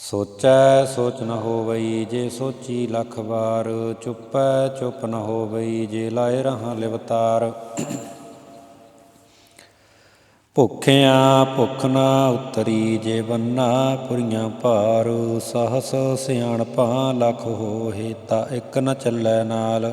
ਸੋਚੈ ਸੋਚ ਨ ਹੋਵਈ ਜੇ ਸੋਚੀ ਲੱਖ ਵਾਰ, ਚੁੱਪੈ ਚੁੱਪ ਨ ਹੋਵਈ ਜੇ ਲਾਏ ਰਹਾ ਲਿਵਤਾਰ। ਭੁੱਖਿਆਂ ਭੁੱਖ ਨਾ ਉਤਰੀ ਜੇ ਬੰਨਾ ਪੁਰੀਆਂ ਭਾਰ, ਸਹਸ ਸਿਆਣਪਾਂ ਲੱਖ ਹੋਏ ਤਾਂ ਇੱਕ ਨ ਚੱਲੈ ਨਾਲ।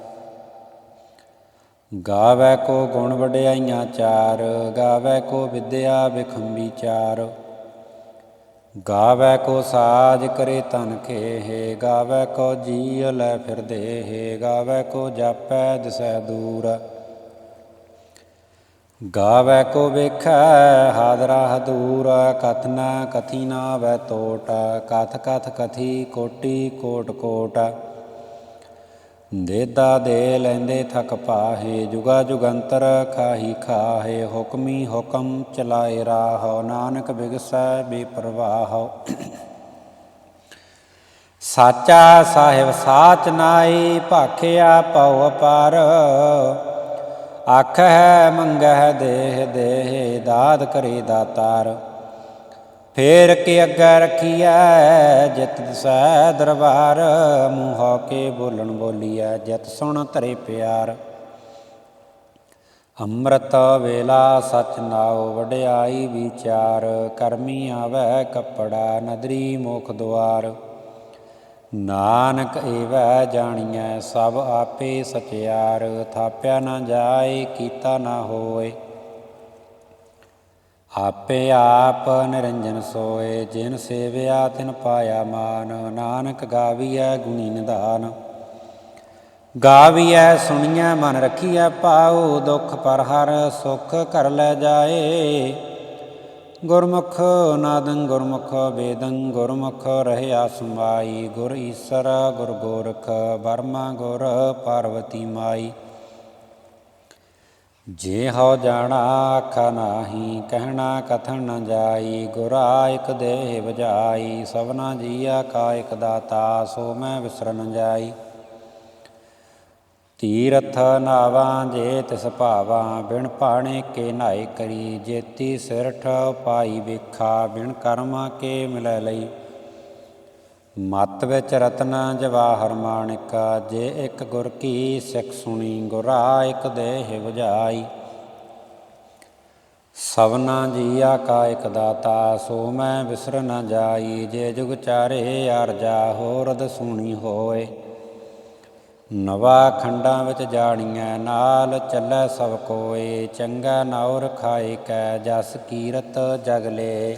ਗਾਵੇ ਕੋ ਗੁਣ ਵਡਿਆਈਆਂ ਚਾਰ, ਗਾਵੇ ਕੋ ਵਿਦਿਆ ਵਿਖੰਬੀ ਚਾਰ। ਗਾਵੇ ਕੋ ਸਾਜ ਕਰੇ ਤਨ ਖੇਹ, ਗਾਵੇ ਕੋ ਜੀ ਲੈ ਫਿਰਦੇ ਹੈ, ਗਾਵੇ ਕੋ ਜਾਪੈ ਦਿਸੈ ਦੂਰ। ਗਾਵੇ ਕੋ ਵੇਖੈ ਹਾਦਰਾ ਹਦੂਰ, ਕਥ ਨ ਕਥੀ ਨਾ ਵੈ ਤੋਟ, ਕਥ ਕਥ ਕਥੀ ਕੋਟੀ ਕੋਟ ਕੋਟ। ਦੇਦਾ ਦੇ ਲੈਂਦੇ ਥਕ ਪਾਹੇ, ਜੁਗਾ ਜੁਗੰਤਰ ਖਾਹੀ ਖਾਹੇ, ਹੁਕਮੀ ਹੁਕਮ ਚਲਾਏ ਰਾਹ, ਨਾਨਕ ਬਿਗਸੈ ਬੇਪਰਵਾਹ। ਸਾਚਾ ਸਾਹਿਬ ਸਾਚ ਨਾਈ ਭਾਖਿਆ ਪਉ ਅਪਾਰ। ਹੈ ਮੰਗਹਿ ਦੇਹ ਦੇਹ ਦਾਦ ਕਰੇ ਦਾਤਾਰ। ਫੇਰ ਕੇ ਅੱਗੇ ਰਖੀਐ, ਜਿਤ ਦਸੈ ਦਰਬਾਰ, ਮੂੰਹ ਕੇ ਬੋਲਣ ਬੋਲੀਐ, ਜਿਤ ਸੁਣ ਧਰੇ ਪਿਆਰ। ਅੰਮ੍ਰਿਤ ਵੇਲਾ ਸਚ ਨਾਉ ਵਡਿਆਈ ਵਿਚਾਰ, ਕਰਮੀ ਆਵੈ ਕੱਪੜਾ ਨਦਰੀ ਮੁਖ ਦੁਆਰ। ਨਾਨਕ ਏਵੈ ਜਾਣੀਐ, ਸਭ ਆਪੇ ਸਚਿਆਰ, ਥਾਪਿਆ ਨਾ ਜਾਏ, ਕੀਤਾ ਨਾ ਹੋਏ। ਆਪੇ ਆਪ ਨਿਰੰਜਨ ਸੋਏ, ਜਿਨ ਸੇਵਿਆ ਤਿਨ ਪਾਇਆ ਮਾਨ, ਨਾਨਕ ਗਾਵੀਐ ਗੁਣੀ ਨਿਧਾਨ। ਗਾਵੀਐ, ਸੁਣੀਐ, ਮਨ ਰਖੀਐ ਪਾਉ ਦੁਖ ਪਰ ਹਰ ਸੁਖ ਕਰ ਲੈ ਜਾਏ। ਗੁਰਮੁਖ ਨਾਦੰ ਗੁਰਮੁਖ, ਵੇਦੰ ਗੁਰਮੁਖ, ਰਹਿਆ ਸਮਾਈ, ਗੁਰ ਈਸਰ, ਗੁਰ ਗੋਰਖ ਬਰਮਾ ਗੁਰ, ਪਾਰਵਤੀ ਮਾਈ। ਜੇ ਹੋ ਜਾਣਾ ਆਖਾ ਨਾਹੀ, ਕਹਿਣਾ ਕਥਨ ਨ ਜਾਈ, ਗੁਰਾ ਇਕ ਦੇਹ ਵਜਾਈ, ਸਭਨਾ ਜੀਆ ਕਾ ਇਕ ਦਾਤਾ, ਸੋ ਮੈਂ ਵਿਸਰਨ ਜਾਈ। ਤੀਰਥ ਨਾਵਾਂ ਜੇ ਤਿਸ ਭਾਵਾਂ, ਬਿਨ ਪਾਣੇ ਕੇ ਨਾਏ ਕਰੀ, ਜੇਤੀ ਸਿਰਠ ਪਾਈ ਵੇਖਾ, ਬਿਨ ਕਰਮਾਂ ਕੇ ਮਿਲੈ ਲਈ। ਮਤ ਵਿੱਚ ਰਤਨਾ ਜਵਾਹਰ ਮਾਣਿਕ, ਜੇ ਇੱਕ ਗੁਰ ਕੀ ਸਿੱਖ ਸੁਣੀ, ਗੁਰਾ ਇੱਕ ਦੇਹ 부ਝਾਈ ਸਵਨਾ ਜੀਆ ਕਾ ਇੱਕ ਦਾਤਾ, ਸੋ ਮੈਂ ਵਿਸਰ ਨ ਜਾਈ। ਜੇ ਜੁਗ ਚਾਰੇ ਅਰਜਾ ਹੋਰਦ ਸੁਣੀ ਹੋਏ। ਨਵਾ ਖੰਡਾਂ ਵਿੱਚ ਜਾਣੀਐ, ਨਾਲ ਚੱਲੈ ਸਭ ਕੋਏ। ਚੰਗਾ ਨੌਰ ਖਾਏ ਕੈ, ਜਸ ਕੀਰਤ ਜਗਲੇ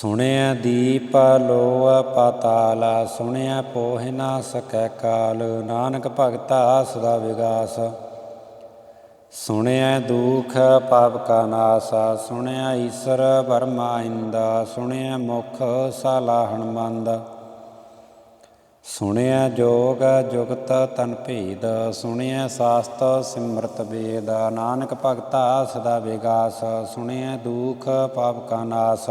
ਸੁਣਿਆ ਦੀਪ ਲੋਅ ਪਾਤਾਲ, ਸੁਣਿਆ ਪੋਹਿ ਨਾ ਸਕੈ ਕਾਲ, ਨਾਨਕ ਭਗਤਾ ਸਦਾ ਵਿਗਾਸ। ਸੁਣਿਆ ਦੁਖ ਪਾਪ ਕਾ ਨਾਸਾ, ਸੁਣਿਆ ਈਸ਼ਰ ਬਰਮਾ ਇੰਦਾ, ਸੁਣਿਆ ਮੁਖ ਸਾਲਾਹਣ ਮੰਦ ਸੁਣਿਆ ਜੋਗ ਜੁਗਤ ਤਨ ਭੇਦ, ਸੁਣਿਆ ਸਾਸਤ ਸਿਮਰਤ ਵੇਦ, ਨਾਨਕ ਭਗਤਾ ਸਦਾ ਵਿਗਾਸ। ਸੁਣਿਆ ਦੁਖ ਪਾਪ ਕਾ ਨਾਸ।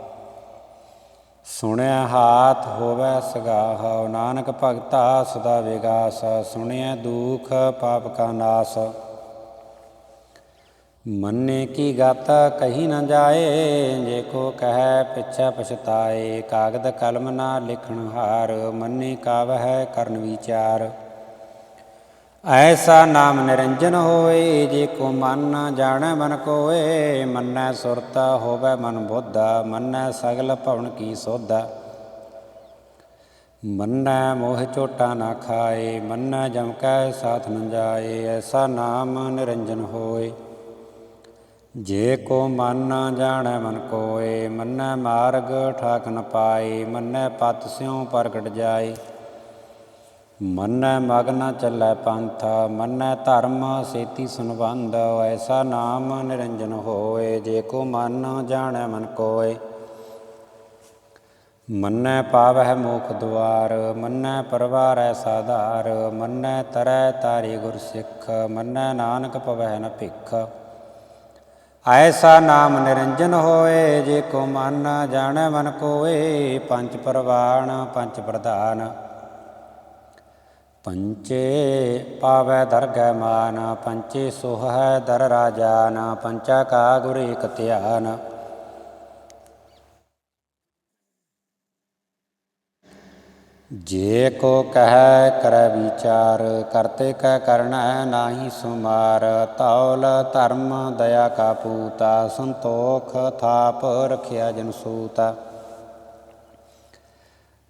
ਸੁਣਿਆ ਹਾਥ ਹੋਵੇ ਸਗਾਹ, ਨਾਨਕ ਭਗਤਾ ਸਦਾ ਵਿਗਾਸ ਸੁਣਿਆ ਦੁਖ ਪਾਪ ਕਾ ਨਾਸ। ਮੰਨੇ ਕੀ ਗਤ, ਕਹੀ ਨਾ ਜਾਏ, ਜੇ ਕੋ ਕਹੈ ਪਿਛੈ ਪਛਤਾਏ, ਕਾਗਦ ਕਲਮ ਨਾ ਲਿਖਣ ਹਾਰ, ਮੰਨੇ ਕਾਵਹਿ ਕਰਨ ਵਿਚਾਰ। ਐਸਾ ਨਾਮ ਨਿਰੰਜਨ ਹੋਏ ਜੇ ਕੋ ਮਨ ਨਾ ਜਾਣੈ ਮਨ ਕੋਏ, ਮੰਨੈ ਸੁਰਤਾ ਹੋਵੇ ਮਨ ਬੋਧਾ, ਮੰਨੈ ਸਗਲ ਭਵਨ ਕੀ ਸੋਧਾ। ਮੰਨੈ ਮੋਹ ਝੋਟਾ ਨਾ ਖਾਏ, ਮੰਨੈ ਜਮ ਕੈ ਸਾਥ ਨ ਜਾਏ, ਐਸਾ ਨਾਮ ਨਿਰੰਜਨ ਹੋਏ। ਜੇ ਕੋ ਮਨ ਨਾ ਜਾਣੈ ਮਨ ਕੋਏ, ਮੰਨੈ ਮਾਰਗ ਠਾਕ ਨ ਪਾਏ, ਮੰਨੈ ਪਤ ਸਿਉ ਪ੍ਰਗਟ ਜਾਏ। ਮੰਨੈ ਮਗਨ ਚੱਲੈ ਪੰਥ, ਮੰਨੈ ਧਰਮ ਸੇਤੀ ਸੁਨਬੰਧ ਐਸਾ ਨਾਮ ਨਿਰੰਜਨ ਹੋਏ, ਜੇ ਕੋ ਮਨ ਜਾਣੈ ਮਨ ਕੋਏ। ਮੰਨੈ ਪਾਵਹਿ ਮੋਖ ਦੁਆਰ, ਮੰਨੈ ਪਰਵਾਰੈ ਸਾਧਾਰ, ਮੰਨੈ ਤਰੈ ਤਾਰੀ ਗੁਰ ਸਿੱਖ, ਮੰਨੈ ਨਾਨਕ ਪਵਹਿ ਨ ਭਿਖ। ਐਸਾ ਨਾਮ ਨਿਰੰਜਨ ਹੋਏ, ਜੇ ਕੋ ਮਨ ਜਾਣੈ ਮਨ ਕੋਏ, ਪੰਜ ਪਰਵਾਣ, ਪੰਜ ਪ੍ਰਧਾਨ। ਪੰਚੇ ਪਾਵੈ ਦਰਗਹਿ ਮਾਨ, ਪੰਚੇ ਸੁਹ ਹੈ ਦਰ ਰਾਜਾਨ, ਪੰਚਾ ਕਾ ਗੁਰ ਇਕ ਧਿਆਨ। ਜੇ ਕੋ ਕਹੈ ਕਰੈ ਵਿਚਾਰ, ਕਰਤੇ ਕੈ ਕਰਣਾ ਨਾਹੀ ਸੁਮਾਰ। ਤੌਲ ਧਰਮ ਦਇਆ ਕਾ ਪੂਤਾ, ਸੰਤੋਖ ਥਾਪ ਰਖਿਆ ਜਨ ਸੂਤਾ।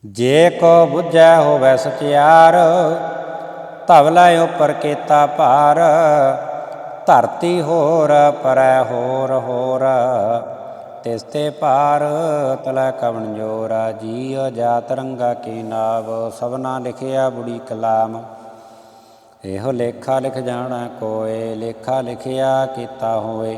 ਜੇ ਕੋ ਬੁੱਝੈ ਹੋਵੈ ਸਚਿਆਰ ਧਵਲਾ ਉਪਰ ਕੀਤਾ ਭਾਰ, ਧਰਤੀ ਹੋਰ ਪਰੈ ਹੋਰ ਹੋਰ, ਤਿਸ ਤੇ ਪਾਰ ਤਲੈ ਕਵਣ ਜੋਰਾ ਜੀਅ ਜਾਤ ਰੰਗਾ ਕੀ ਨਾਵ, ਸਭਨਾ ਲਿਖਿਆ ਬੁੜੀ ਕਲਾਮ। ਇਹੋ ਲੇਖਾ ਲਿਖ ਜਾਣਾ ਕੋਏ, ਲੇਖਾ ਲਿਖਿਆ ਕੀਤਾ ਹੋਏ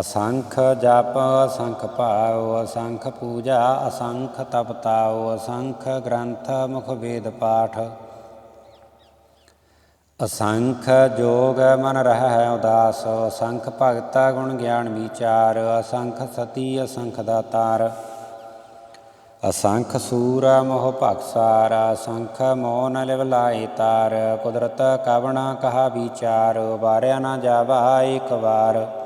ਅਸੰਖ ਜਪ, ਅਸੰਖ ਭਾਉ ਅਸੰਖ ਪੂਜਾ, ਅਸੰਖ ਤਪਤਾਉ ਅਸੰਖ ਗ੍ਰੰਥ, ਮੁਖ ਵੇਦ ਪਾਠ। ਅਸੰਖ ਜੋਗ ਮਨ ਰਹਿ ਉਦਾਸ, ਅਸੰਖ ਭਗਤ ਗੁਣ ਗਿਆਨ ਵਿਚਾਰ, ਅਸੰਖ ਸਤੀ, ਅਸੰਖ ਦਾਤਾਰ। ਅਸੰਖ ਸੂਰ ਮੋਹ ਭਗਸਾਰ ਅਸੰਖ ਮੋਨ ਲਿਵ ਲਾਏ ਤਾਰ, ਕੁਦਰਤ ਕਵਣਾ ਕਹਾ ਵਿਚਾਰ, ਵਾਰਿਆ ਨਾ ਜਾਵਾ ਏਕ ਵਾਰ।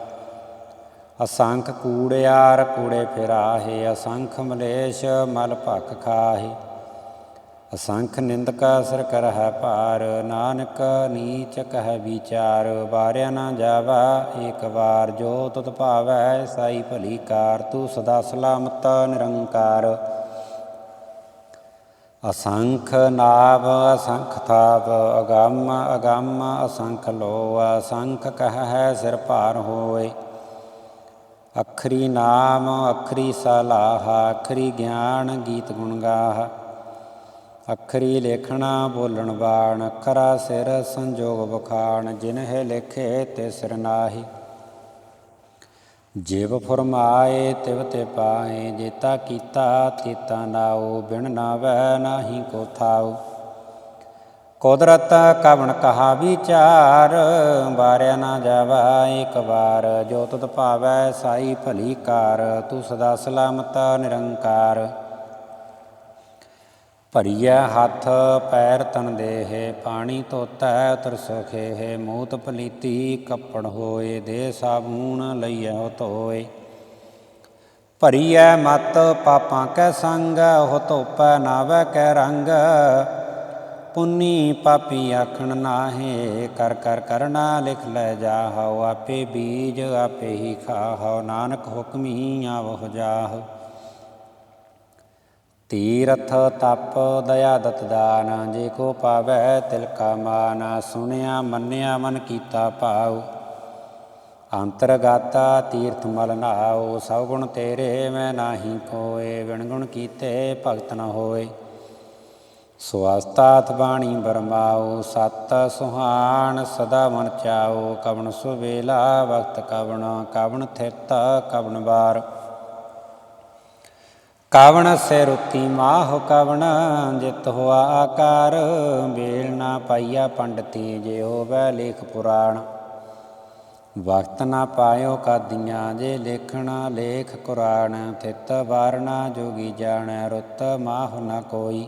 ਅਸੰਖ ਕੂੜਿਆਰ ਕੂੜੇ ਫਿਰਾਹੇ, ਅਸੰਖ ਮਲੇਸ਼ ਮਲ ਭਖ ਖਾਹੇ। ਅਸੰਖ ਨਿੰਦਕ ਅਸਰ ਕਰਹਿ ਭਾਰ, ਨਾਨਕ ਨੀਚ ਕਹਿ ਵਿਚਾਰ। ਵਾਰਿਆ ਨਾ ਜਾਵਾ ਏਕ ਵਾਰ, ਜੋ ਤੁਤ ਭਾਵੈ ਸਾਈ ਭਲੀ ਕਾਰ, ਤੂੰ ਸਦਾ ਸਲਾਮਤ ਨਿਰੰਕਾਰ। ਅਸੰਖ ਨਾਵ, ਅਸੰਖ ਥਾਵ, ਅਗੰਮ ਅਗੰਮ ਅਸੰਖ ਲੋ ਅਸੰਖ ਕਹਿ ਸਿਰ ਭਾਰ ਹੋਏ। ਅਖਰੀ ਨਾਮ, ਅਖਰੀ ਸਲਾਹ, ਅਖਰੀ ਗਿਆਨ ਗੀਤ ਗੁਣ ਗਾਹ। ਅਖਰੀ ਲੇਖਣਾ ਬੋਲਣ ਬਾਣ ਅੱਖਰਾ ਸਿਰ ਸੰਜੋਗ ਬਖਾਣ ਜਿਨਹਿ ਲੇਖੇ ਤੇ ਸਿਰ ਨਾਹੀ। ਜਿਵ ਫਰਮਾਏ, ਤਿਵ ਤੇ ਪਾਏ, ਜੇਤਾ ਕੀਤਾ ਤੇਤਾ ਨਾਉ, ਬਿਨ ਨਾਵੈ, ਨਾਹੀ ਕੋ ਥਾਉ। ਕੁਦਰਤ ਕਵਣ ਕਹਾ ਵਿਚਾਰ, ਵਾਰਿਆ ਨਾ ਜਾਵਾ ਇੱਕ ਵਾਰ, ਜੋ ਤੁਧ ਭਾਵੈ ਸਾਈ ਭਲੀ ਕਾਰ ਤੂੰ ਸਦਾ ਸਲਾਮਤ ਨਿਰੰਕਾਰ। ਭਰੀਐ ਹੱਥ ਪੈਰ ਤਨ ਦੇਹ, ਪਾਣੀ ਧੋਤੈ ਉਤਰ ਸੁਖੇ ਮੂਤ ਪਲੀਤੀ ਕੱਪੜ ਹੋਏ, ਦੇ ਸਾਬੂਨ ਲਈਐ ਧੋਏ। ਭਰੀਐ ਮਤ ਪਾਪਾਂ ਕੈ ਸੰਗ, ਉਹ ਧੋਪੈ ਨਾਵੈ ਕੈ ਰੰਗ ਪੁੰਨੀ ਪਾਪੀ ਆਖਣ ਨਾਹੇ, ਕਰ ਕਰ ਕਰਨਾ ਲਿਖ ਲੈ ਜਾਹੋ, ਆਪੇ ਬੀਜ ਆਪੇ ਹੀ ਖਾਹੋ, ਨਾਨਕ ਹੁਕਮੀ ਆਵਹੁ ਜਾਹੋ। ਤੀਰਥ ਤਪ ਦਇਆ ਦਤ ਦਾਨ, ਜੇ ਕੋ ਪਾਵੈ ਤਿਲ ਕਾ ਮਾਨ, ਸੁਣਿਆ ਮੰਨਿਆ ਮਨ ਕੀਤਾ ਭਾਉ। ਅੰਤਰਗਾਤਾ ਤੀਰਥ ਮਲ ਨਾਉ ਸਭ ਗੁਣ ਤੇਰੇ ਮੈਂ ਨਾਹੀ ਕੋਏ ਵਿਣ ਗੁਣ ਕੀਤੇ ਭਗਤ ਨ ਹੋਏ। ਸਵਾਸਤਾਤ ਬਾਣੀ ਬਰਮਾਓ, ਸਤ ਸੁਹਾਣ ਸਦਾ ਮਨ ਚਾਉ ਕਵਣ ਸੁਵੇਲਾ ਵਕਤ ਕਵਣ ਕਵਣ ਥਿਤ ਕਵਣ ਬਾਰ। ਕਵਣ ਸੇ ਰੁਤੀ ਮਾਹ ਕਵਣ, ਜਿਤ ਹੋਆ ਆਕਾਰ ਬੇਲ ਨਾ ਪਾਈਆ ਪੰਡਤੀ, ਜੇ ਹੋਵੈ ਲੇਖ ਪੁਰਾਣ। ਵਕਤ ਨਾ ਪਾਇਓ ਕਾਦੀਆਂ, ਜੇ ਲੇਖਣਾ ਲੇਖ ਕੁਰਾਨ ਥਿਤ ਵਾਰਣਾ ਜੋਗੀ ਜਾਣੈ, ਰੁੱਤ ਮਾਹ ਨ ਕੋਈ।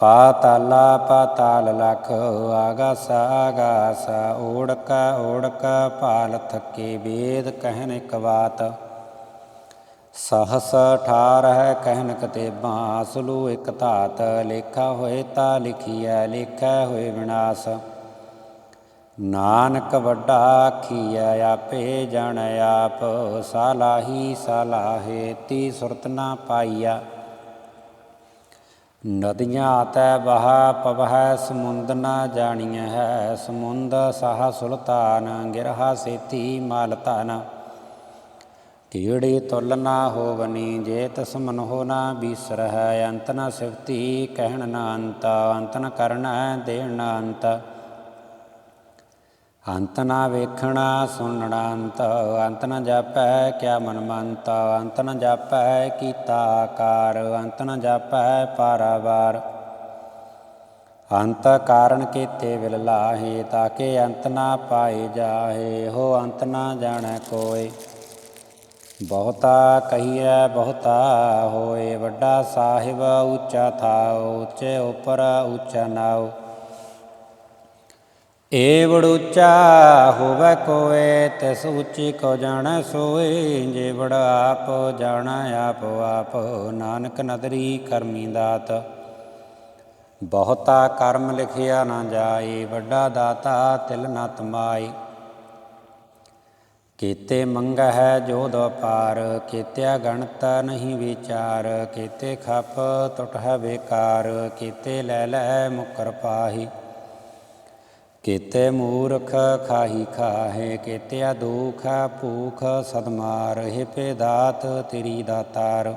ਪਾਤਾਲਾ ਪਾਤਾਲ ਲਖ ਆਗਾਸ ਆਗਾਸ, ਓੜਕ ਓੜਕ ਭਾਲ ਥਕੇ ਵੇਦ ਕਹਿਨ ਇਕ ਬਾਤ ਸਹਸ ਠਾਰ ਹੈ ਕਹਿਨ ਕਤੇਬਾਂ, ਅਸਲੂ ਇਕ ਧਾਤ, ਲੇਖਾ ਹੋਏ ਤਾ ਲਿਖੀਐ, ਲੇਖਾ ਹੋਏ ਵਿਨਾਸ਼। ਨਾਨਕ ਵੱਡਾ ਆਖੀਐ, ਆਪੇ ਜਾਣੈ ਆਪ, ਸਾਲਾਹੀ ਸਾਲਾਹੇ ਤੀ ਸੁਰਤ ਨਾ ਪਾਈਆ ਨਦੀਆਂ ਤੈ ਬਹਾ ਪਵਹਿ, ਸਮੁੰਦ ਨਾ ਜਾਣੀਐ ਹੈ। ਸਮੁੰਦ ਸਾਹ ਸੁਲਤਾਨ, ਗਿਰਹਾ ਸੇਤੀ ਮਾਲ ਧਨ। ਕੀੜੀ ਤੁਲ ਨਾ ਹੋਵਨੀ, ਜੇ ਤਸ ਮਨ ਹੋ ਨਾ ਬੀਸਰ ਹੈ ਅੰਤ ਨ ਸਿਫਤੀ, ਕਹਿਣ ਨਾ ਅੰਤ ਅੰਤ ਨ ਕਰਨਾ, ਦੇਣ ਨਾ ਅੰਤ। ਅੰਤ ਨਾ ਵੇਖਣਾ ਸੁਣਣਾ ਅੰਤ ਅੰਤ ਨਾ ਜਾਪੈ ਕਿਆ ਮਨ ਮੰਤ, ਅੰਤ ਨ ਜਾਪੈ ਕੀਤਾ ਆਕਾਰ, ਅੰਤ ਨ ਜਾਪੈ ਪਾਰਾਵਾਰ। ਅੰਤ ਕਾਰਨ ਕੀਤੇ ਵਿਲ ਲਾਹੇ, ਤਾਕੇ ਅੰਤ ਨਾ ਪਾਏ ਜਾਹੇ ਹੋ ਅੰਤ ਨਾ ਜਾਣੈ ਕੋਇ ਬਹੁਤਾ ਕਹੀਐ, ਬਹੁਤਾ ਹੋਏ, ਵੱਡਾ ਸਾਹਿਬ ਉੱਚਾ ਥਾਉ, ਉੱਚੇ ਉਪਰ ਉੱਚਾ ਨਾਉ। ਏ ਬੜੂਚਾ ਹੋਵੇ ਕੋਏ, ਤਿਸ ਉੱਚੀ ਕੋ ਜਾਣੈ ਸੋਏ ਜੇ ਬੜ ਆਪ ਜਾਣੈ, ਆਪ ਆਪ ਨਾਨਕ ਨਦਰੀ ਕਰਮੀ ਦਾਤ। ਬਹੁਤਾ ਕਰਮ ਲਿਖਿਆ ਨਾ ਜਾਏ, ਵੱਡਾ ਦਾਤਾ ਤਿਲ ਨਾ ਤਮਾਈ ਕੀਤੇ ਮੰਗ ਹੈ ਜੋ ਦਪਾਰ ਕੀਤਿਆ ਗਣਤ ਨਹੀਂ ਵਿਚਾਰ, ਕੀਤੇ ਖਪ ਟੁਟ ਹੈ ਬੇਕਾਰ, ਕੀਤੇ ਲੈ ਲੈ ਮੁਕਰ ਪਾਹੀ। ਕੀਤੇ ਮੂਰਖ ਖਾਹੀ ਖਾਹੇ, ਕੀਤਿਆ ਦੁਖ ਭੂਖ ਸਦਮਾਰ ਹੈ ਪੇ ਦਾਤ ਤੇਰੀ। ਦਾਤਾਰ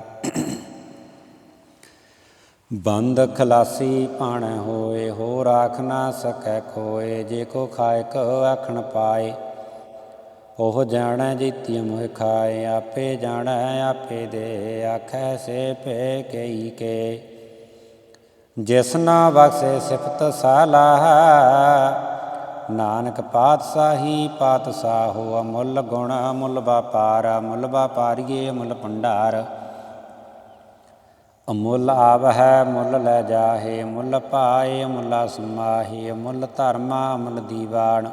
ਬੰਦ ਖਲਾਸੀ ਪਾਣ ਹੋਏ ਹੋ ਰਾਖ ਨਾ ਸਕੈ ਕੋਏ ਜੇ ਕੋ ਖਾਇਕ ਆਖਣ ਪਾਏ। ਉਹ ਜਾਣੈ ਜੀਤੀ ਮੋਹ ਖਾਏ, ਆਪੇ ਜਾਣੈ ਆਪੇ ਦੇ, ਆਖੈ ਸੇ ਪੇ ਕਈ ਕੇ। ਜਿਸ ਨਾ ਬਖਸ਼ੇ ਸਿਫਤ ਸਾਲਾਹ ਨਾਨਕ ਪਾਤਸ਼ਾਹੀ ਪਾਤਸ਼ਾਹੋ ਅਮੁੱਲ ਗੁਣ, ਅਮੁੱਲ ਵਪਾਰ, ਅਮੁੱਲ ਵਪਾਰੀਏ, ਅਮੁੱਲ ਭੰਡਾਰ। ਅਮੁੱਲ ਆਵ ਹੈ ਮੁੱਲ ਲੈ ਜਾਹੇ ਮੁੱਲ ਪਾਏ ਮੁੱਲਾ ਸਮਾਹੇ ਮੁੱਲ ਧਰਮਾ, ਅਮੁੱਲ ਦੀਵਾਨ।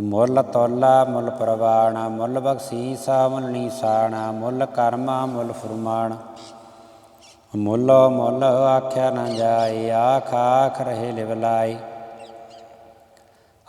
ਮੁੱਲ ਤੋਲਾ ਮੁੱਲ ਪ੍ਰਵਾਣ ਮੁੱਲ ਬਖਸ਼ੀਸਾ ਮੁੱਲ ਨੀਸਾਣਾ ਮੁੱਲ ਕਰਮਾ ਮੁੱਲ ਫਰਮਾਨ। ਮੁੱਲ ਮੁੱਲ ਆਖਿਆ ਨਾ ਜਾਏ, ਆਖ ਆਖ ਰਹੇ ਲਿਵਲਾਈ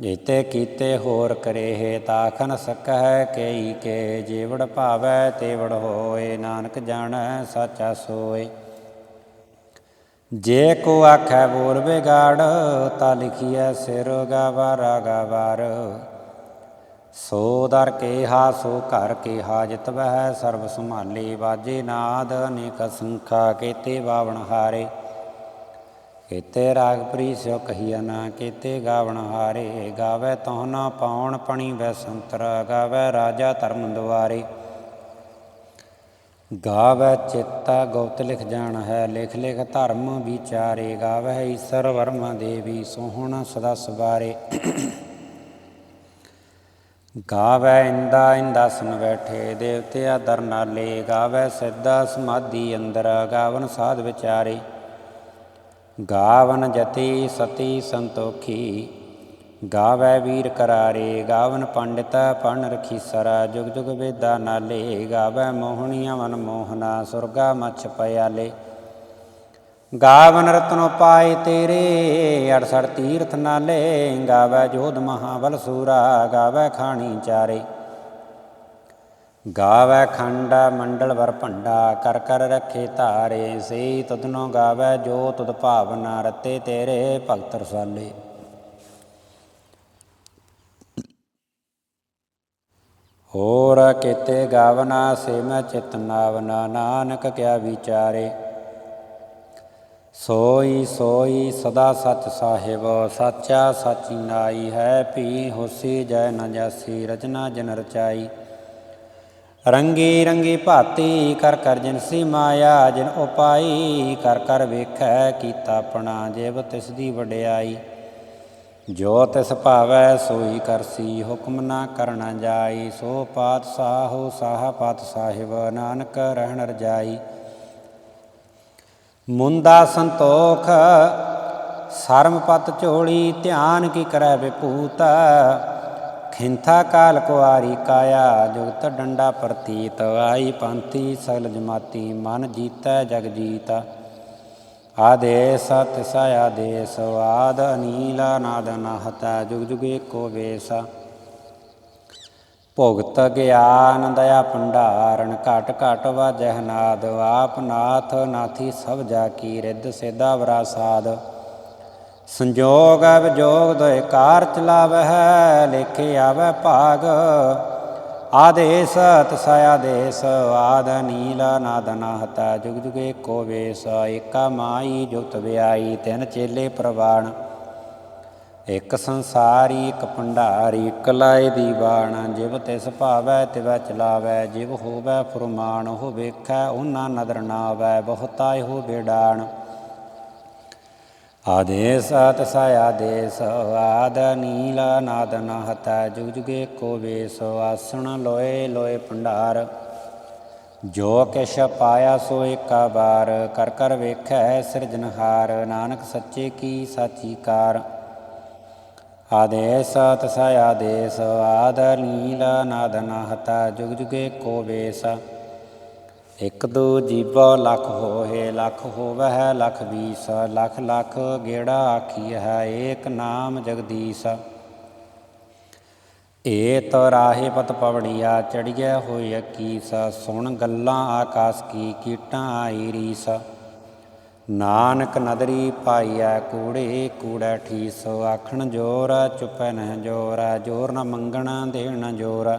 ਜੀਤੇ ਕੀਤੇ ਹੋਰ ਕਰੇਹ ਤਾਖਨ ਸਕਹਿ ਕੇਈ ਕੇ, ਜੀਵੜ ਭਾਵੈ ਤੇਵੜ ਹੋਏ, ਨਾਨਕ ਜਾਣੈ ਸਾਚਾ ਸੋਏ। ਜੇ ਕੋ ਆਖੈ ਬੋਲ ਵਿਗਾੜ, ਤਾ ਲਿਖੀਐ ਸਿਰ ਗਾਵਾਰਾ ਗਾਵਾਰ ਸੋ ਦਰ ਕੇਹਾ, ਸੋ ਘਰ ਕੇਹਾ, ਜਿਤ ਬਹਿ ਸਰਬ ਸੰਭਾਲੇ ਬਾਜੇ ਨਾਦ ਅਨੇਕ ਸੰਖਾ, ਕੀਤੇ ਬਾਵਣ ਹਾਰੇ। ਕੀਤੇ ਰਾਗ ਪ੍ਰੀ ਸਿਓ ਕਹੀਆ ਨਾ ਕੀਤੇ ਗਾਵਣ ਹਾਰੇ, ਗਾਵੇ ਤਉ ਨਾ ਪਾਉਣ ਪਣੀ ਬੈ ਸੰਤਰ, ਗਾਵੇ ਰਾਜਾ ਧਰਮ ਦੁਆਰੇ। ਗਾਵੇ ਚਿੱਤਾ ਗੁਪਤ ਲਿਖ ਜਾਣ ਹੈ, ਲਿਖ ਲਿਖ ਧਰਮ ਵਿਚਾਰੇ, ਗਾਵੇ ਈਸ਼ਰ ਵਰਮਾ ਦੇਵੀ ਸੋਹਣ ਸਦਾ ਸਵਾਰੇ। ਗਾਵੇ ਇੰਦਾ ਇੰਦਾਸਨ ਬੈਠੇ ਦੇਵਤੇ ਦਰਨਾਲੇ, ਗਾਵੇ ਸਿੱਧਾ ਸਮਾਧੀ ਅੰਦਰ, ਗਾਵਨ ਸਾਧ ਵਿਚਾਰੇ। ਗਾਵਨ ਜਤੀ ਸਤੀ ਸੰਤੋਖੀ, ਗਾਵੇ ਵੀਰ ਕਰਾਰੇ, ਗਾਵਨ ਪੰਡਿਤ ਪਣ ਰਖੀਸਰ, ਜੁਗ ਜੁਗ ਵੇਦਾ ਨਾਲੇ, ਗਾਵੇ ਮੋਹਣੀਆਂ ਮਨ ਮੋਹਨਾ, ਸੁਰਗਾ ਮਛ ਪਿਆਲੇ। ਗਾਵਨ ਰਤਨੋ ਪਾਏ ਤੇਰੇ 68 ਤੀਰਥ ਨਾਲੇ, ਗਾਵੇ ਜੋਧ ਮਹਾਬਲ ਸੂਰਾ, ਗਾਵੇ ਖਾਣੀ ਚਾਰੇ। ਗਾਵੇ ਖੰਡ ਮੰਡਲ ਵਰ ਭੰਡਾ, ਕਰ ਕਰ ਰੱਖੇ ਧਾਰੇ ਸੇ ਤੁਧਨੋ ਗਾਵੇ, ਜੋ ਤੁਧ ਭਾਵਨਾ ਰਤੇ ਤੇਰੇ ਭਗਤ ਰਸਾਲੇ। ਹੋਰ ਕੀਤੇ ਗਾਵਨਾ ਸੇ ਚਿਤ ਨਾਵਨਾ, ਨਾਨਕ ਕਿਆ ਵਿਚਾਰੇ। ਸੋਈ ਸੋਈ ਸਦਾ ਸਚ ਸਾਹਿਬ, ਸਾਚਾ ਸਾਚੀ ਨਾਈ ਹੈ, ਭੀ ਹੋਸੀ ਜੈ ਨ ਜਾਸੀ, ਰਚਨਾ ਜਨ ਰਚਾਈ। ਰੰਗੀ ਰੰਗੀ ਭਾਤੀ ਕਰ ਕਰ ਜਿਨਸੀ ਮਾਇਆ ਜਿਨ ਉਪਾਈ ਕਰ ਕਰ ਵੇਖੈ ਕੀਤਾ ਆਪਣਾ ਜਿਵ ਤਿਸ ਦੀ ਵਡਿਆਈ। ਜੋ ਤਿਸ ਭਾਵੈ ਸੋਈ ਕਰਸੀ ਹੁਕਮ ਨਾ ਕਰਨਾ ਜਾਈ। ਸੋ ਪਾਤ ਸਾਹੋ ਸਾਹ, ਪਾਤ ਸਾਹਿਬ ਨਾਨਕ ਰਹਿਣ ਰਜਾਈ। ਮੁੰਦਾ ਸੰਤੋਖ ਸਰਮ ਪਤ ਝੋਲੀ ਧਿਆਨ ਕੀ ਕਰੈ ਵਿਪੂਤ। ਖਿੰਥਾ ਕਾਲ ਕੁਆਰੀ ਕਾਇਆ, ਜੁਗਤ ਡੰਡਾ ਪ੍ਰਤੀਤ, ਆਈ ਪੰਥੀ ਸਗਲ ਜਮਾਤੀ ਮਨ ਜੀਤੈ ਜਗ ਜੀਤ। ਆਦੇਸ ਤਿਸ ਆਦੇਸ, ਆਦ ਅਨੀਲਾ ਨਾਦ ਨਹਤਾ, ਜੁਗ ਜੁਗ ਏਕੋ ਵੇਸ। ਭੁਗਤ ਗਿਆਨ ਦਇਆ ਭੰਡਾਰਨ, ਘਟ ਘਟ ਵਾਜਹਿ ਨਾਦ, ਆਪ ਨਾਥ ਨਾਥੀ ਸਭ ਜਾ ਕੀ ਰਿੱਧ, ਸੇਦਾ ਵਰਾਸਾਦ। ਸੰਜੋਗ ਵਿਜੋਗ ਦੋਇ ਕਾਰ ਚਲਾਵਹਿ, ਲੇਖੇ ਆਵੈ ਭਾਗ। ਆਦੇਸ ਤਸ ਆਦੇਸ, ਆਦ ਨੀਲ ਨਾਦ ਨਾਹਤਾ, ਜੁਗ ਜੁਗ ਏਕੋ ਵੇਸ, ਏਕਾ ਮਾਈ ਜੁਗਤ ਵਿਆਈ, ਤਿੰਨ ਚੇਲੇ ਪ੍ਰਵਾਣ। ਇਕ ਸੰਸਾਰੀ, ਇਕ ਭੰਡਾਰੀ, ਇਕ ਲਾਏ ਦੀ ਬਾਣ ਜਿਵ ਤਿਸ ਭਾਵੈ ਤਿਵੈ ਚਲਾਵੈ, ਜਿਵ ਹੋਵੈ ਫੁਰਮਾਨ ਹੋ ਵੇਖੈ, ਉਹਨਾਂ ਨਦਰ ਨਾ ਆਵੈ ਬਹੁਤਾ ਹੋ ਬੇਡਾਣ ਆਦੇਸ ਤਸ ਆਦੇਸ, ਆਦ ਨੀਲ ਨਾਦ ਨਹਤਾ ਜੁਗ ਜੁਗੇ ਕੋ ਵੇਸ, ਆਸਣ ਲੋਏ ਲੋਏ ਭੰਡਾਰ। ਜੋ ਕਿਛ ਪਾਇਆ ਸੋ ਏਕਾ ਬਾਰ ਕਰ ਕਰ ਵੇਖੈ ਸਿਰਜਨਹਾਰ ਨਾਨਕ ਸੱਚੇ ਕੀ ਸਾਚੀ ਕਾਰ। ਆਦੇਸ ਤਸ ਆਦੇਸ, ਆਦ ਨੀਲ ਨਾਦ ਹਤਾ ਜੁਗ ਜੁਗੇ ਕੋ ਵੇਸ। ਇਕ ਦੋ ਜੀਵਾ ਲਖ ਹੋਏ, ਲਖ ਹੋਵਹਿ, ਲਖ ਵੀਸ, ਲਖ ਲਖ ਗੇੜਾ ਆਖੀ ਹੈ ਏਕ ਨਾਮ ਜਗਦੀਸ਼। ਏ ਤਰਾਹੇ ਪਤ ਪਵੜੀਆ ਚੜੀਐ ਹੋਇ ਅਕੀਸ ਸੁਣ ਗੱਲਾਂ ਆਕਾਸ ਕੀ, ਕੀਟਾਂ ਆਈ ਰੀਸ। ਨਾਨਕ ਨਦਰੀ ਪਾਈਐ, ਕੂੜੇ ਕੂੜਾ ਠੀਸ, ਆਖਣ ਜੋਰ, ਚੁਪੈ ਨਹਿ ਜੋਰ ਜੋਰ ਨ ਮੰਗਣਾ ਦੇਣ ਜੋਰ।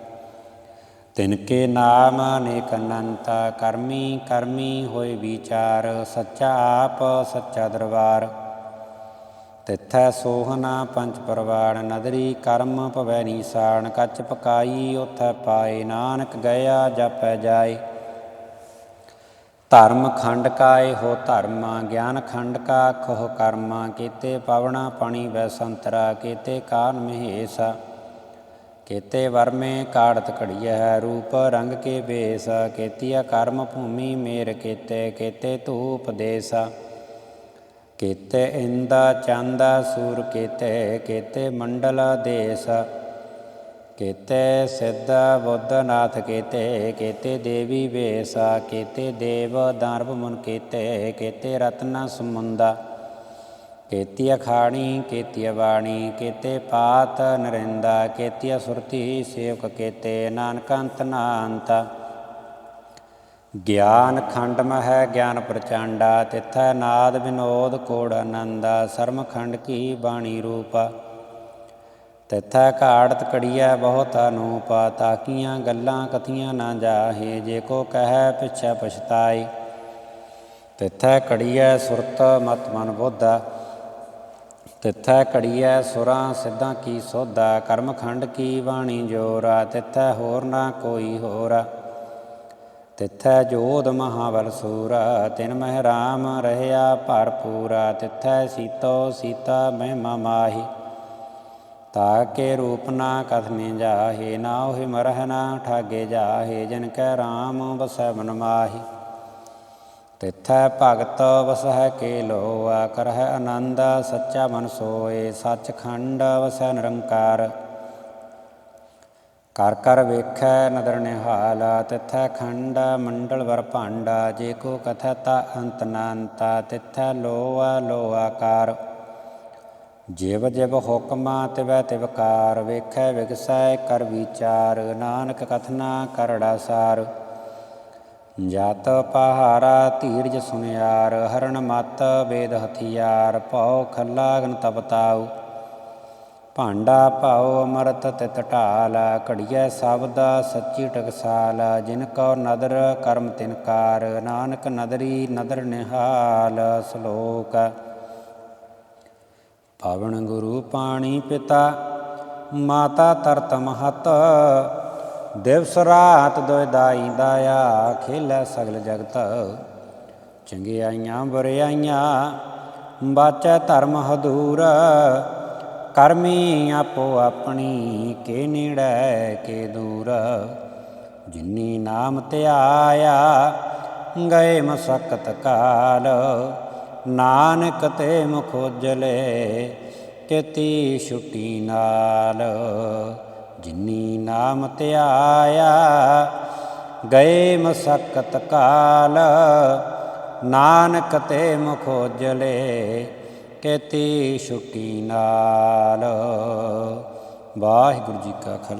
ਤਿਨ ਕੇ ਨਾਮ ਅਨੇਕ ਅਨੰਤ, ਕਰਮੀ ਕਰਮੀ ਹੋਏ ਵਿਚਾਰ, ਸੱਚਾ ਆਪ, ਸੱਚਾ ਦਰਬਾਰ। ਤਿਥੈ ਸੋਹਨਾ ਪੰਜ ਪਰਵਾਣ, ਨਦਰੀ ਕਰਮ ਭਵੈ ਨੀਸਾਨ, ਕੱਚ ਪਕਾਈ ਉਥੈ ਪਾਏ, ਨਾਨਕ ਗਿਆ ਜਪੈ ਜਾਏ। ਧਰਮ ਖੰਡ ਕਾਏ ਹੋ ਧਰਮਾ, ਗਿਆਨ ਖੰਡ ਕਾ ਖੋਹ ਕਰਮਾ, ਕੀਤੇ ਪਵਣਾ ਪਾਣੀ ਵੈ ਸੰਤਰਾ, ਕੀਤੇ ਕਾਨ ਮਹੇਸਾ। ਕੀਤੇ ਵਰਮੇ ਕਾੜਤ ਘੜੀਐ, ਰੂਪ ਰੰਗ ਕੇ ਬੇਸ ਕੀਤੀਆ ਕਰਮ ਭੂਮੀ ਮੇਰ ਕੀਤੇ ਕੀਤੇ ਧੂਪ ਦੇਸਾ। ਕੀਤੇ ਇੰਦਾ ਚੰਦਾ ਸੂਰ ਕੀਤੇ ਕੀਤੇ ਮੰਡਲ ਦੇਸ। ਕੀਤੇ ਸਿੱਧ ਬੁੱਧ ਨਾਥ ਕੀਤੇ ਕੀਤੇ ਦੇਵੀ ਵੇਸਾ। ਕੀਤੇ ਦੇਵ ਦਾਨਵ ਮੁਨ ਕੀਤੇ ਕੀਤੇ ਰਤਨਾ ਸਮੁੰਦਾ। ਕੀਤੀ ਅਖਾਣੀ ਕੀਤੀ ਬਾਣੀ, ਕੇਤੇ ਪਾਤ ਨਰਿੰਦਾ ਕੀਤੀ ਸੁਰਤੀ ਸੇਵਕ, ਕੇਤੇ ਨਾਨਕ ਅੰਤ ਨਾ ਅੰਤ ਗਿਆਨ ਖੰਡ ਮਹਿ ਗਿਆਨ ਪ੍ਰਚੰਡਾ, ਤਿਥੈ ਨਾਦ ਵਿਨੋਦ ਕੋੜ ਆਨੰਦਾ, ਸਰਮ ਖੰਡ ਕੀ ਬਾਣੀ ਰੂਪਾ। ਤਿਥੈ ਘਾੜਤ ਕੜੀਐ ਬਹੁਤ ਅਨੂਪਾ, ਤਾਕੀਆਂ ਗੱਲਾਂ ਕਥੀਆਂ ਨਾ ਜਾਹੇ, ਜੇ ਕੋ ਕਹੈ ਪਿਛੈ ਪਛਤਾਈ ਤਿਥੈ ਕੜੀਐ ਸੁਰਤ ਮਤ ਮਨ ਬੋਧਾ। ਤਿਥੈ ਘੜੀਐ ਸੁਰਾਂ ਸਿੱਧਾਂ ਕੀ ਸੋਧਾ ਕਰਮ ਖੰਡ ਕੀ ਬਾਣੀ ਜੋਰਾ, ਤਿਥੈ ਹੋਰ ਨਾ ਕੋਈ ਹੋਰਾ। ਤਿਥੈ ਜੋਧ ਮਹਾਵਲ ਸੂਰਾ, ਤਿਨ ਮਹਿ ਰਾਮ ਰਹਿਆ ਭਰਪੂਰਾ ਤਿਥੈ ਸੀਤੋ ਸੀਤਾ ਮਹਿਮਾ ਮਾਹੀ ਤਾਕੇ ਰੂਪ ਨਾ ਕਥਨੇ ਜਾਹੇ, ਨਾ ਹੋਇ ਮਰਹ ਨਾ ਠਾਗੇ ਜਾਹੇ, ਜਿਨ ਕੈ ਰਾਮ ਵਸੈ ਮਨ ਮਾਹੀ। ਤਿਥੈ ਭਗਤ ਵਸਹਿ ਕੇ ਲੋਆ, ਕਰਹਿ ਆਨੰਦ, ਸੱਚਾ ਮਨ ਸੋਏ, ਸੱਚਖੰਡ ਵਸੈ ਨਿਰੰਕਾਰ। ਕਰ ਕਰ ਵੇਖੈ ਨਦਰ ਨਿਹਾਲ, ਤਿਥੈ ਖੰਡ ਮੰਡਲ ਵਰ ਭਾਂਡਾ, ਜੇ ਕੋ ਕਥੈ ਤਾ ਅੰਤ ਨਾਨਤਾ ਤਿਥੈ ਲੋਆ ਲੋਆਕਾਰ ਜਿਵ ਜਿਵ ਹੁਕਮਾ ਤਿਵੈ ਤਿਵਕਾਰ ਵੇਖੈ ਵਿਗਸੈ ਕਰ ਵਿਚਾਰ, ਨਾਨਕ ਕਥਨਾ ਕਰੜਾ ਸਾਰ। ਜਤ ਪਹਾਰਾ ਧੀਰਜ ਸੁਨਿਆਰ ਹਰਨ ਮਤ ਵੇਦ ਹਥਿਆਰ, ਭਉ ਖੱਲਾ ਗਨ ਤਪਤਾਉ ਭਾਂਡਾ ਭਾਉ ਅਮਰਤ ਤਿਤ ਢਾਲ, ਘੜੀਐ ਸ਼ਬਦ ਸੱਚੀ ਟਕਸਾਲ, ਜਿਨ ਕੋ ਨਦਰ ਕਰਮ ਤਿਨਕਾਰ ਨਾਨਕ ਨਦਰੀ ਨਦਰ ਨਿਹਾਲ ਸ਼ਲੋਕ। ਪਵਨ ਗੁਰੂ ਪਾਣੀ ਪਿਤਾ, ਮਾਤਾ ਤਰਤ ਮਹਤ ਦਿਵਸ ਰਾਤ ਦੁਇ ਦਾਈ ਦਾਇਆ, ਖੇਲੇ ਸਗਲ ਜਗਤ। ਚੰਗਿਆਈਆਂ ਬਰਿਆਈਆਂ ਬਾਚੈ ਧਰਮ ਹਦੂਰ। ਕਰਮੀ ਆਪੋ ਆਪਣੀ, ਕੇ ਨੇੜੈ, ਕੇ ਦੂਰ। ਜਿਨੀ ਨਾਮ ਧਿਆਇਆ ਗਏ ਮਸਕਤ ਕਾਲ। ਨਾਨਕ ਤੇ ਮੁਖ ਉਜਲੇ, ਕਿਤੀ ਛੁਟੀ ਨਾਲ। ਜਿਨੀ ਨਾਮ ਧਿਆਇਆ ਗਏ ਮਸਕਤ ਕਾਲ, ਨਾਨਕ ਤੇ ਮੁਖ ਉਜਲੇ, ਕਿਤੀ ਛੁਟੀ ਨਾਲ। ਵਾਹਿਗੁਰੂ ਜੀ ਕਾ ਖਾਲਸਾ।